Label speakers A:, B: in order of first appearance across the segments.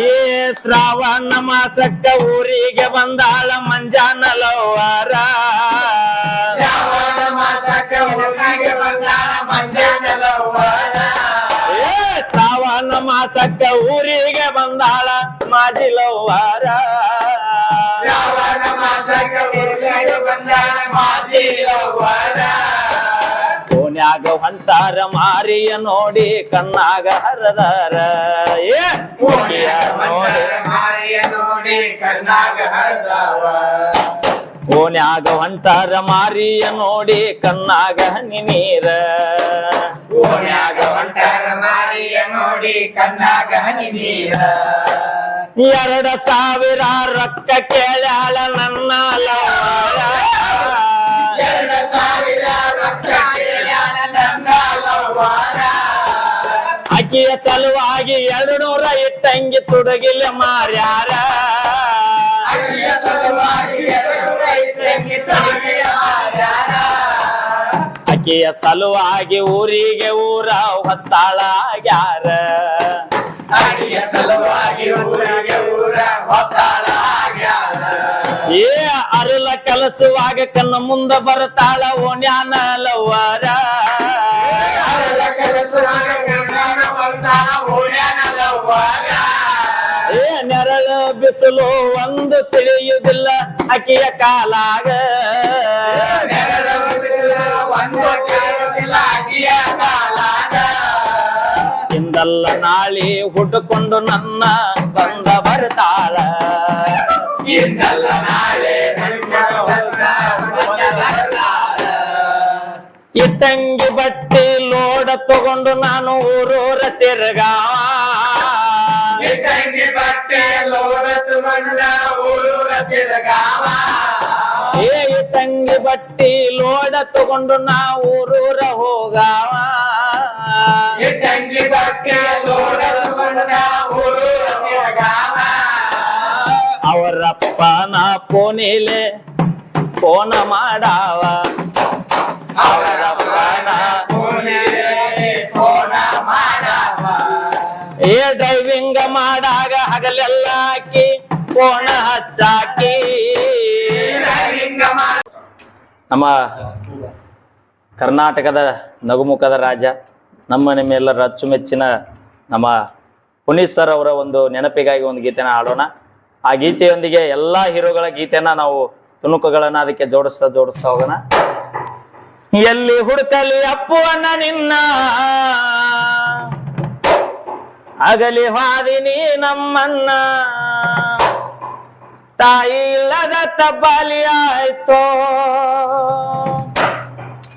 A: ಏ ಶ್ರಾವಣ ಮಾಸಕ್ಕ ಊರಿಗೆ ಬಂದಾಳ ಮಂಜಾನಲೋವಾರ.
B: ಶ್ರಾವಣ ಮಾಸಕ್ಕೆ ಊರಿಗೆ ಬಂದಾಳ ಮಾಜಿಲೋವಾರ
A: ಏ ಶ್ರಾವಣ ಮಾಸಕ್ಕ ಊರಿಗೆ ಬಂದಾಳ ಮಾಜಿಲೋವಾರ.
B: ಶ್ರಾವಣ ಮಾಸಕ್ಕೆ ಊರಿಗೆ ಬಂದಾಳ ಮಾಜಿಲವ್ವರ.
A: ಕೋನ್ಯಾಗ ಹೊಂಟಾರ ಮಾರಿಯ ನೋಡಿ ಕಣ್ಣಾಗ ಹರದಾರ. ಏ ನೋಡಿ
B: ಮಾರಿಯ ನೋಡಿ. ಕಣ್ಣಾಗ ಹರದಾರ
A: ಕೋನ್ಯಾಗ ಹೊಂಟಾರ ಮಾರಿಯ ನೋಡಿ ಕಣ್ಣಾಗ ಹನಿ ನೀರ.
B: ಓಣ್ಯಾಗ ಹೊಂಟಾರ ಮಾರಿಯ ನೋಡಿ ಕಣ್ಣಾಗ ಹನಿ ನೀರ.
A: ಎರಡ ಸಾವಿರ ರೊಕ್ಕ ಕೇಳ್ಯಾಳ ನನ್ನ.
B: ಎರಡು ಸಾವಿರ
A: ಆಕಿಯ ಸಲುವಾಗಿ ಎರಡು ನೂರ ಇಟ್ಟಂಗಿ ತೊಡಗಿಲ್ಲ ಮಾರ್ಯಾರ.
B: ಅಕ್ಕಿಯ
A: ಆಕಿಯ ಸಲುವಾಗಿ ಊರಿಗೆ ಊರ ಹೊತ್ತಾಳ ಆಗ್ಯಾರ
B: ಅಕ್ಕಿಯ ಸಲುವಾಗಿ ಊರಿಗೆ ಊರ ಹೊತ್ತಾಳ.
A: ಏ ಅರಲ ಕಲಸುವಾಗ ಕಣ್ಣ ಮುಂದ ಬರ್ತಾಳ ಓಣ್ಯಾನ ಬಿಸಿಲು ಒಂದು ತಿಳಿಯುವುದಿಲ್ಲ ಆಕಿಯ ಕಾಲಾಗ
B: ನೆರಳು ಬಿಸಿಲು ಒಂದು ಕೇಳುತ್ತಿಲ್ಲ ಅಕ್ಕಿಯ ಕಾಲಾಗ.
A: ಇಂದಲ್ಲ ನಾಳಿ ಹುಡುಕೊಂಡು ನನ್ನ ಬಂದ ಬರ್ತಾಳ
B: ಇಂದಲ್ಲ ನಾಳೆ ನನ್ನ ಬಂದ ಬಂದ
A: ಇಟ್ಟಂಗಿ ಬಟ್ಟಿ ಲೋಡ ತಗೊಂಡು ನಾನು ಊರೂರ ತಿರ್ಗಾವ
B: ಇಟ್ಟಂಗಿ ಮಣ್ಣ.
A: ಏ ತಂಗಿ ಬಟ್ಟಿ ಲೋಡ ತಗೊಂಡು ನಾವು ಊರೂರ ಹೋಗಾವ
B: ಬಟ್ಟಿ ಬಟ್ಟೆ ಲೋಡ ಊರೂರ.
A: ಅವರಪ್ಪನ ಪೋನಿಲೆ ಫೋನ ಮಾಡಾವ
B: ಅವರಪ್ಪನ
A: ಏ ಡ್ರೈವಿಂಗ್ ಮಾಡಾಗ ಹಗಲೆಲ್ಲ ಹಾಕಿ, ಕೋಣ ಹಚ್ಚಾಕಿ. ನಮ್ಮ ಕರ್ನಾಟಕದ ನಗುಮುಖದ ರಾಜ, ನಮ್ಮ ನಿಮ್ಮೆಲ್ಲರ ಅಚ್ಚುಮೆಚ್ಚಿನ ನಮ್ಮ ಪುನೀತ್ ಸರ್ ಅವರ ಒಂದು ನೆನಪಿಗಾಗಿ ಒಂದು ಗೀತೆನ ಹಾಡೋಣ. ಆ ಗೀತೆಯೊಂದಿಗೆ ಎಲ್ಲ ಹೀರೋಗಳ ಗೀತೆನ ನಾವು ತುಣುಕುಗಳನ್ನ ಅದಕ್ಕೆ ಜೋಡಿಸ್ತಾ ಜೋಡಿಸ್ತಾ ಹೋಗೋಣ. ಎಲ್ಲಿ ಹುಡುಕಲಿ ಅಪ್ಪುವನ್ನ ನಿನ್ನ? ಅಗಲಿ ಹಾದಿನಿ ನಮ್ಮನ್ನ. ತಾಯಿ ಇಲ್ಲದ ತಬ್ಬಾಲಿ ಆಯ್ತೋ.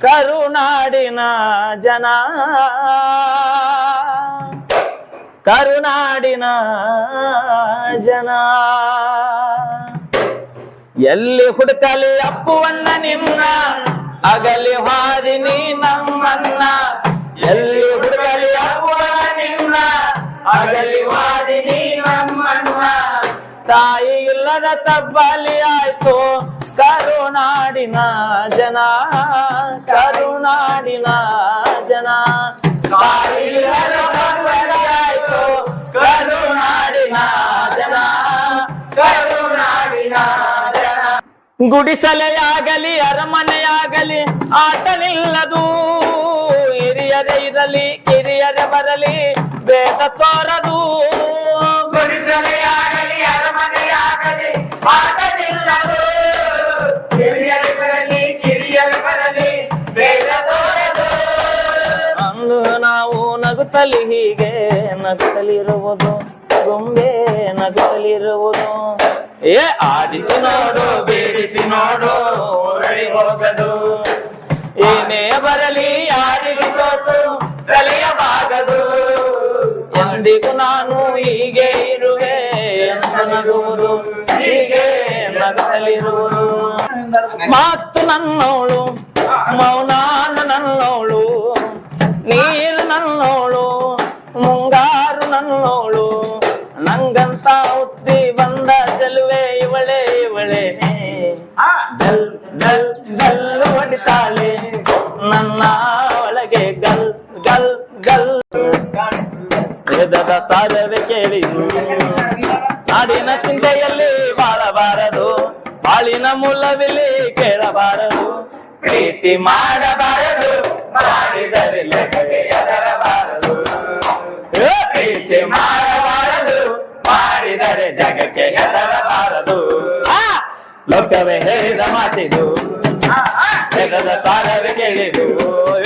A: ಕರುನಾಡಿನ ಜನ. ಕರುನಾಡಿನ ಜನ. ಎಲ್ಲಿ ಹುಡುಕಲಿ ಅಪ್ಪುವನ್ನ ನಿನ್ನ. ಅಗಲಿ ಹಾದಿನಿ ತಾಯಿ ಇಲ್ಲದ ತಬ್ಬಲಿ ಆಯ್ತು. ಕರುನಾಡಿನ ಜನ ಕರುನಾಡಿನ ಜನ. ತಾಯಿ ಇಲ್ಲದ ಆಯ್ತು. ಗುಡಿಸಲೆಯಾಗಲಿ, ಅರಮನೆಯಾಗಲಿ ಆಟ ನಿಲ್ಲದು ಹಿರಿಯರೇ ಇರಲಿ, ಕಿರಿಯರೇ ಬರಲಿ ಬೇದ ತೋರದು. ನಗುತ್ತಲಿರುವುದು ಗೊಂಬೆ ನಗುತ್ತಲಿರುವುದು ಏ, ಆಡಿಸಿ ನೋಡು, ಬೇಡಿಸಿ ನೋಡು ಓಡಿ ಹೋಗದು. ಏನೇ ಬರಲಿ, ಯಾರಿಗೂ ಸೋತು ಕಲಿಯಬಾಗದು ಎಂದಿಗೂ ನಾನು ಹೀಗೆ ಇರುವೆ ನಗುವುದು, ಹೀಗೆ ನಗುತ್ತಲಿರುವುದು ಮಾತು ನನ್ನೋಳು ಮೌನಾನ ಹುಟ್ಟಿ ಬಂದ ಚೆಲುವೆ ಇವಳೆ ಇವಳೆ. ಡಲ್ ಡಲ್ ಡಲ್ ಹೊಡಿತಾಳೆ. ನನ್ನ ಒಳಗೆ ಗಲ್ ಗಲ್ ಗಲ್. ವೇದದ ಸಾರವೇ ಕೇಳಿ. ನಾಡಿನ ಚಿಂತೆಯಲ್ಲಿ ಬಾಳಬಾರದು. ಬಾಳಿನ ಮೂಲವಿಲ್ಲಿ ಕೇಳಬಾರದು. ಪ್ರೀತಿ ಮಾಡಬಾರದು. ಮಾಡಿದರೆ ಪ್ರೀತಿ ಮಾಡಬಾರದು. ಜಗಕ್ಕೆ ಹೆದರಬಾರದು ಆ! ಲೋಕವೇ ಹೇಳಿದ ಮಾತಿದು ವೇದದ ಸಾರವೇ ಕೇಳಿದು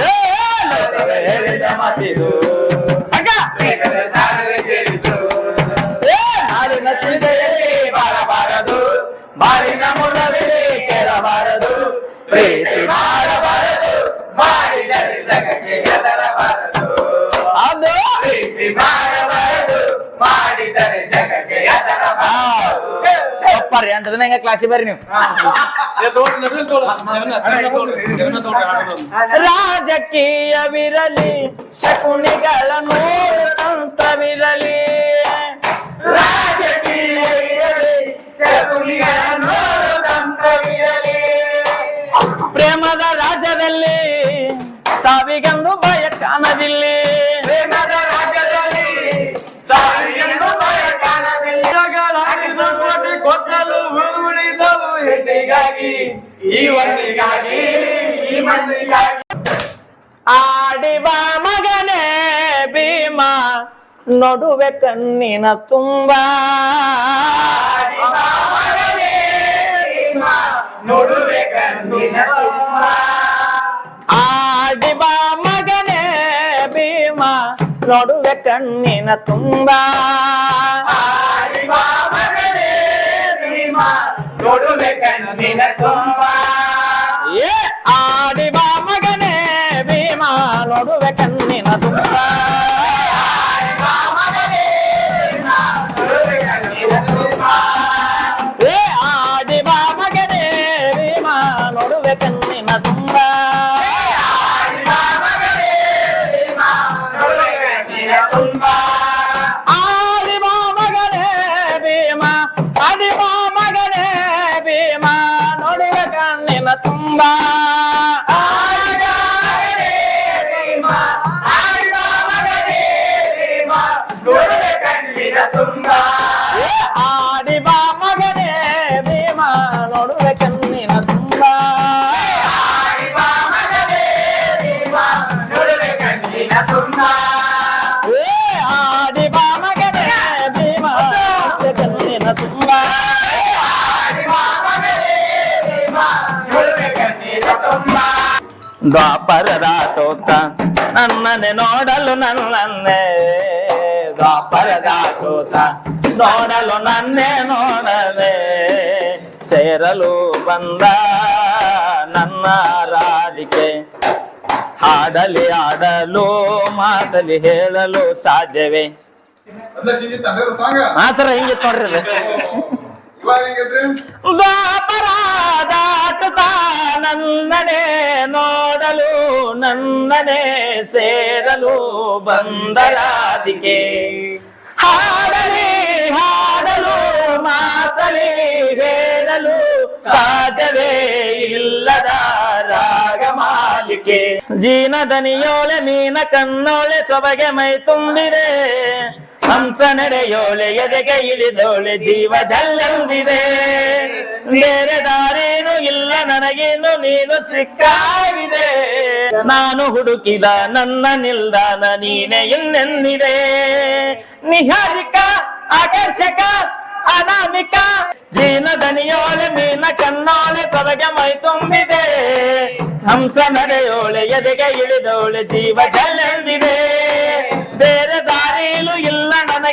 A: ಏ, ಲೋಕವೇ ಹೇಳಿದ ಮಾತಿದು ಅಗ್ಗ!
B: ವೇದದ ಸಾರವೇ ಕೇಳಿತು
A: ಏ, ನಾಡಿನ ಚಿಂತೆಯಲ್ಲಿ ಬಾಳಬಾರದು ಬಾಳಿನ ಮೂಲವಿಲ್ಲಿ ಕೇಳಬಾರದು ಪ್ರೀತಿ ಮಾಡಬಾರದು
B: ಮಾಡಿದರೆ ಜಗಕ್ಕೆ ಹೆದರಬಾರದು
A: ಅದು
B: ಪ್ರೀತಿ ಮಾಡಬಾರದು ಮಾಡಿದರೆ ಜಗಕ್ಕೆ ಹೆದರಬಾರದು
A: ಸೂಪರ್ ಎಂಟು ದಿನ ಹೆಂಗ ಕ್ಲಾಸಿಗೆ ಬರ್ರಿ ನೀವು? ರಾಜಕೀಯವಿರಲಿ ಶಕುನಿಗಳ ನೂರು ತಂತ್ರವಿರಲಿ
B: ರಾಜಕೀಯವಿರಲಿ ಶಕುನಿಗಳ ನೂರು ತಂತ್ರವಿರಲಿ
A: ಪ್ರೇಮದ ರಾಜ್ಯದಲ್ಲಿ ಸಾವಿಗೆಂದು ಭಯ ಕಾಣದಿಲ್ಲಿ.
B: ಹೆಣ್ಣಿಗಾಗಿ ಈ ಮಣ್ಣಿಗಾಗಿ ಈ ಮಣ್ಣಿಗಾಗಿ.
A: ಆಡಿವ ಮಗನೇ ಭೀಮ ನಡುವೆ ಕಣ್ಣಿನ ತುಂಬ.
B: ನೋಡುವೆ ಕಣ್ಣಿನ ತುಂಬ.
A: ಆಡಿವ ಮಗನೇ ಭೀಮ ನೋಡುವೆ ಕಣ್ಣಿನ ತುಂಬ.
B: ನೋಡುವೆ ಕಣ್ಣಿನ ತುಂಬ
A: ಏ ಆಡಿವ ಮಗನೇ ಭೀಮ ನಡುವೆ ಕಣ್ಣಿನ ತುಂಬ
B: ಆಡಿವ ಮಗನೇ ಭೀಮ, ನೋಡುವೆ ಕಣ್ಣಿನ ತುಂಬ
A: ಏ ಆಡಿವ ಮಗನೇ ಭೀಮ ನಡುವೆ ಕಣ್ಣಿನ ತುಂಬ ದ್ವಾಪರದ ತೋತ ನನ್ನನ್ನೇ ನೋಡಲು ನನ್ನನ್ನೇ ದ್ವಾಪರದ ತೋತ ನೋಡಲು ನನ್ನೇ ನೋಡಲೇ ಸೇರಲು ಬಂದ ನನ್ನ ರಾಧಿಕೆ ಹಾಡಲಿ ಆಡಲು ಮಾತಲಿ ಹೇಳಲು ಸಾಧ್ಯವೇ ಹಾ ಸರ್ ಹಿಂಗಿತ್ತು ನೋಡ್ರಿ ಇದು. ದ್ವಾಪರಾದಾಟುತ್ತ ನನ್ನನೆ ನೋಡಲು ನನ್ನನೆ ಸೇರಲು ಬಂದರಾದಿಕೆ. ಹಾಡಲಿ ಹಾಡಲು, ಮಾತಲಿ ಹೇಳಲು ಸಾಧ್ಯವೇ ಇಲ್ಲದ ರಾಗ ಮಾಲಿಕೆ. ಜೀನ ದನಿಯೋಳೆ ಮೀನ ಕಣ್ಣೋಳೆ ಸೊಬಗೆ ಮೈ ತುಂಬಿದೆ. ಹಂಸ ನಡೆಯೋಳೆ ಎದೆಗೆ ಇಳಿದೋಳೆ ಜೀವ ಜಲ್ಲಂದಿದೆ. ಬೇರೆ ದಾರೇನು ಇಲ್ಲ, ನನಗೇನು ನೀನು ಸಿಕ್ಕಾಗಿದೆ. ನಾನು ಹುಡುಕಿದ ನನ್ನ ನಿಲ್ದಾನ ನೀನೆ ಇನ್ನೆನ್ನಿದೆ ನಿಹಾರಿಕ, ಆಕರ್ಷಕ, ಅನಾಮಿಕ ಜೀನ ದನಿಯೋಳೆ ಮೀನ ಕನ್ನೋಳೆ ಸೊಬಗೆ ಮೈ ತುಂಬಿದೆ. ಹಂಸ ನಡೆಯೋಳೆ ಎದೆಗೆ ಇಳಿದೋಳೆ ಜೀವ ಜಲ್ಲಂದಿದೆ. ಬೇರೆ ದಾರಿಲು ಇಲ್ಲ